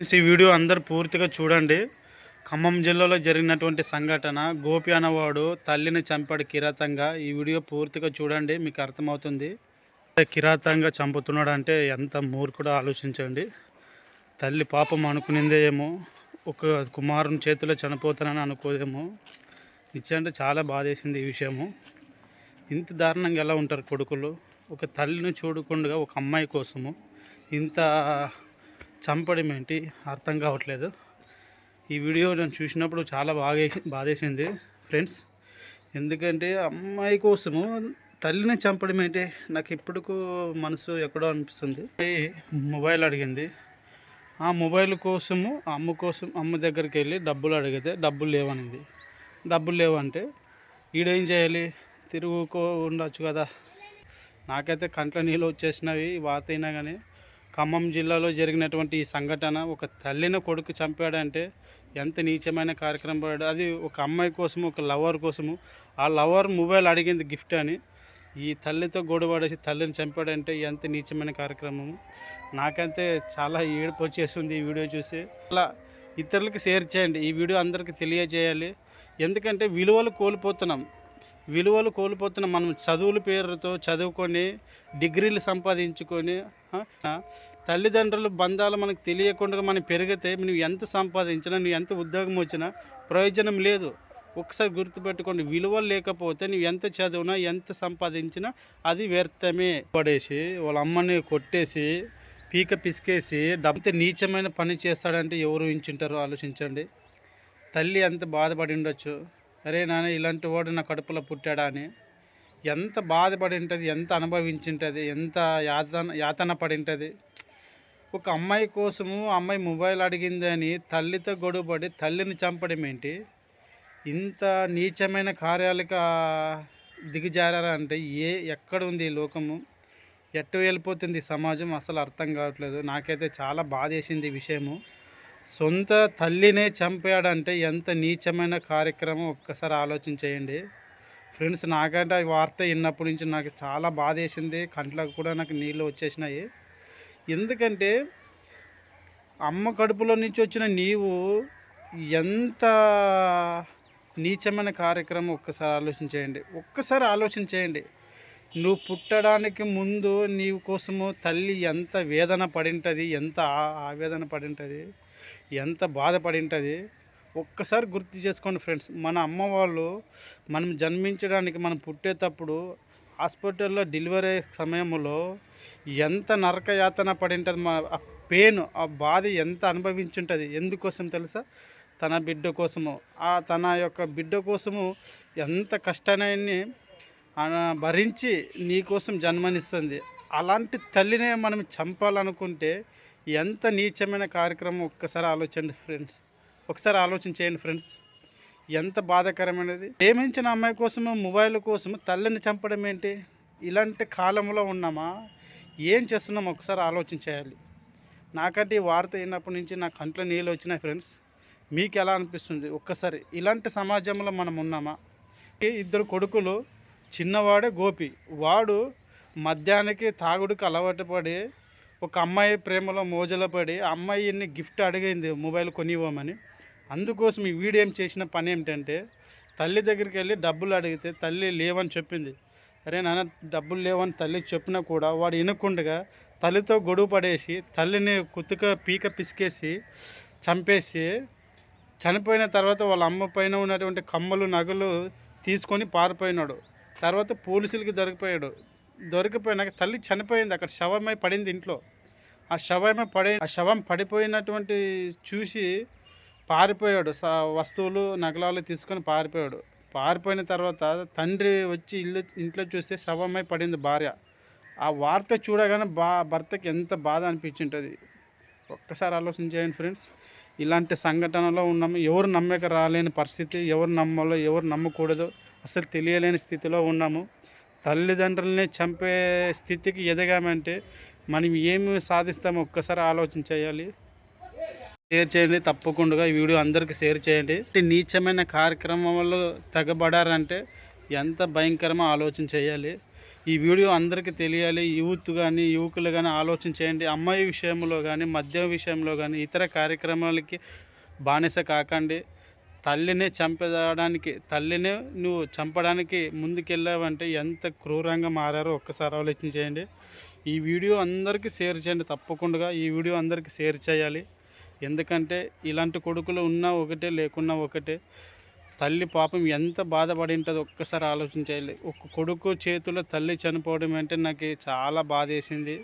ఈ వీడియో అందరు పూర్తిగా చూడండి. ఖమ్మం జిల్లాలో జరిగినటువంటి సంఘటన గోపి అనేవాడు తల్లిని చంపాడు కిరాతంగా. ఈ వీడియో పూర్తిగా చూడండి మీకు అర్థమవుతుంది. కిరాతంగా చంపుతున్నాడు అంటే ఎంత మూర్ఖుడో ఆలోచించండి. తల్లి పాపం అనుకునిందే ఏమో ఒక కుమారుని చేతిలో చనిపోతానని అనుకోదేమో. నిజంటే చాలా బాధేసింది ఈ విషయము. ఇంత దారుణంగా ఎలా ఉంటారు కొడుకులు? ఒక తల్లిని చూడకుండా ఒక అమ్మాయి కోసము ఇంత చంపడం ఏంటి అర్థం కావట్లేదు. ఈ వీడియో నేను చూసినప్పుడు చాలా బాగా బాధేసింది ఫ్రెండ్స్. ఎందుకంటే అమ్మాయి కోసము తల్లిని చంపడం ఏంటి నాకు ఇప్పటికు మనసు ఎక్కడో అనిపిస్తుంది. మొబైల్ అడిగింది. ఆ మొబైల్ కోసము అమ్మ కోసం అమ్మ దగ్గరికి వెళ్ళి డబ్బులు అడిగితే డబ్బులు లేవనింది. డబ్బులు లేవంటే ఈడేం చేయాలి? తిరుగుకో ఉండొచ్చు కదా. నాకైతే కంట్ల నీళ్ళు వచ్చేసినవి వాతైనా కానీ ఖమ్మం జిల్లాలో జరిగినటువంటి ఈ సంఘటన ఒక తల్లిని కొడుకు చంపాడంటే ఎంత నీచమైన కార్యక్రమం పడాడు అది ఒక అమ్మాయి కోసము ఒక లవర్ కోసము. ఆ లవర్ మొబైల్ అడిగింది గిఫ్ట్ అని. ఈ తల్లితో గొడవడేసి తల్లిని చంపాడంటే ఎంత నీచమైన కార్యక్రమము. నాకైతే చాలా ఏడుపు వచ్చేస్తుంది ఈ వీడియో చూసి. అలా ఇతరులకి షేర్ చేయండి. ఈ వీడియో అందరికీ తెలియజేయాలి. ఎందుకంటే విలువలు కోల్పోతున్నాం. విలువలు కోల్పోతున్న మనం చదువుల పేరుతో చదువుకొని డిగ్రీలు సంపాదించుకొని తల్లిదండ్రులు తల్లిదండ్రుల బంధాలు మనకు తెలియకుండా మనం పెరిగితే నువ్వు ఎంత సంపాదించినా నువ్వు ఎంత ఉద్యోగం వచ్చినా ప్రయోజనం లేదు. ఒకసారి గుర్తుపెట్టుకోండి విలువలు లేకపోతే నువ్వు ఎంత చదివినా ఎంత సంపాదించినా అది వ్యర్థమే. పడేసి వాళ్ళ అమ్మని కొట్టేసి పీక పిసికేసి డబ్బు నీచమైన పని చేస్తాడంటే ఎవరు ఊహించుంటారో ఆలోచించండి. తల్లి ఎంత బాధపడి ఉండొచ్చు? అరే నాన్న ఇలాంటి వాడు నా కడుపులో పుట్టాడా అని. ఎంత బాధపడి ఉంటుంది ఎంత అనుభవించి ఉంటుంది ఎంత యాతన యాతన పడి ఉంటుంది ఒక అమ్మాయి కోసము అమ్మాయి మొబైల్ అడిగింది అని తల్లితో గొడవపడి తల్లిని చంపడం ఏంటి? ఇంత నీచమైన కార్యాలకు దిగజారా అంటే ఏ ఎక్కడ ఉంది ఈ లోకము? ఎట్టు వెళ్ళిపోతుంది సమాజం? అసలు అర్థం కావట్లేదు. నాకైతే చాలా బాధ వేసింది ఈ విషయము. సొంత తల్లినే చంపాడంటే ఎంత నీచమైన కార్యక్రమం? ఒక్కసారి ఆలోచన చేయండి. ఫ్రెండ్స్ నాకంటే ఆ వార్త విన్నప్పటి నుంచి నాకు చాలా బాధ వేసింది కంట్లకు కూడా నాకు నీళ్ళు వచ్చేసినాయి. ఎందుకంటే అమ్మ కడుపులో నుంచి వచ్చిన నీవు ఎంత నీచమైన కార్యక్రమం? ఒక్కసారి ఆలోచన చేయండి. ఒక్కసారి ఆలోచన చేయండి. నువ్వు పుట్టడానికి ముందు నీవు కోసము తల్లి ఎంత వేదన పడింటుంది ఎంత ఆ- ఆవేదన పడింటుంది ఎంత బాధపడి ఉంటుంది ఒక్కసారి గుర్తు చేసుకోండి ఫ్రెండ్స్. మన అమ్మ వాళ్ళు మనం జన్మించడానికి మనం పుట్టేటప్పుడు హాస్పిటల్లో డెలివరీ సమయంలో ఎంత నరక యాతన పడి ఉంటుంది మా ఆ పెయిన్ ఆ బాధ ఎంత అనుభవించుంటుంది ఎందుకోసం తెలుసా? తన బిడ్డ కోసము. ఆ తన యొక్క బిడ్డ కోసము ఎంత కష్టాన్ని భరించి నీకోసం జన్మనిస్తుంది. అలాంటి తల్లినే మనం చంపాలనుకుంటే ఎంత నీచమైన కార్యక్రమం? ఒక్కసారి ఆలోచండి ఫ్రెండ్స్. ఒకసారి ఆలోచన చేయండి ఫ్రెండ్స్. ఎంత బాధాకరమైనది. ప్రేమించిన అమ్మాయి కోసము మొబైల్ కోసము తల్లిని చంపడం ఏంటి? ఇలాంటి కాలంలో ఉన్నామా? ఏం చేస్తున్నాం ఒకసారి ఆలోచన చేయాలి. నాకంటే ఈ వార్త అయినప్పటి నుంచి నా కంట్లో నీళ్ళు వచ్చినాయి ఫ్రెండ్స్. మీకు ఎలా అనిపిస్తుంది? ఒక్కసారి ఇలాంటి సమాజంలో మనం ఉన్నామా? ఇద్దరు కొడుకులు చిన్నవాడే గోపి. వాడు మద్యానికి తాగుడుకు అలవాటు పడి ఒక అమ్మాయి ప్రేమలో మోజలో పడి అమ్మాయిని గిఫ్ట్ అడిగింది మొబైల్ కొనివ్వమని. అందుకోసం ఈ వీడియో చేసిన పని ఏమిటంటే తల్లి దగ్గరికి వెళ్ళి డబ్బులు అడిగితే తల్లి లేవని చెప్పింది. అరే నాన్న డబ్బులు లేవని తల్లి చెప్పినా కూడా వాడు వినకుండగా తల్లితో గొడవ పడేసి తల్లిని కుత్తుక పీక పిసికేసి చంపేసి చనిపోయిన తర్వాత వాళ్ళ అమ్మ పైన ఉన్నటువంటి కమ్మలు నగలు తీసుకొని పారిపోయినాడు. తర్వాత పోలీసులకి దొరికిపోయాడు. దొరికిపోయినాక తల్లి చనిపోయింది. అక్కడ శవమై పడింది ఇంట్లో. ఆ శవమై పడే ఆ శవం పడిపోయినటువంటి చూసి పారిపోయాడు. స వస్తువులు నగలాలు తీసుకొని పారిపోయాడు. పారిపోయిన తర్వాత తండ్రి వచ్చి ఇల్లు ఇంట్లో చూస్తే శవమై పడింది భార్య. ఆ వార్త చూడగానే బా భర్తకి ఎంత బాధ అనిపించుంటుంది. ఒక్కసారి ఆలోచన చేయండి ఫ్రెండ్స్. ఇలాంటి సంఘటనలో ఉన్నాము ఎవరు నమ్మక రాలేని పరిస్థితి ఎవరు నమ్మాలో ఎవరు నమ్మకూడదు. అసలు తెలియలేని స్థితిలో ఉన్నాము. తల్లిదండ్రులని చంపే స్థితికి ఎదగామంటే మనం ఏమి సాధిస్తామో ఒక్కసారి ఆలోచన చేయాలి షేర్ చేయండి తప్పకుండా ఈ వీడియో అందరికీ షేర్ చేయండి. నీచమైన కార్యక్రమంలో తెగబడారంటే ఎంత భయంకరమో ఆలోచన చేయాలి. ఈ వీడియో అందరికీ తెలియాలి. యూత్ కానీ యువకులు కానీ ఆలోచన చేయండి. అమ్మాయి విషయంలో కానీ మద్యం విషయంలో కానీ ఇతర కార్యక్రమాలకి బానిస కాకండి. తల్లిని చంపడానికి తల్లిని నువ్వు చంపడానికి ముందుకెళ్ళావంటే ఎంత క్రూరంగా మారారో ఒక్కసారి ఆలోచన చేయండి. ఈ వీడియో అందరికీ షేర్ చేయండి తప్పకుండా ఈ వీడియో అందరికీ షేర్ చేయాలి. ఎందుకంటే ఇలాంటి కొడుకులు ఉన్నా ఒకటే లేకున్నా ఒకటే. తల్లి పాపం ఎంత బాధపడి ఉంటుందో ఒక్కసారి ఆలోచించాలి ఒక కొడుకు చేతిలో తల్లి చనిపోవడం అంటే నాకు చాలా బాధ వేసింది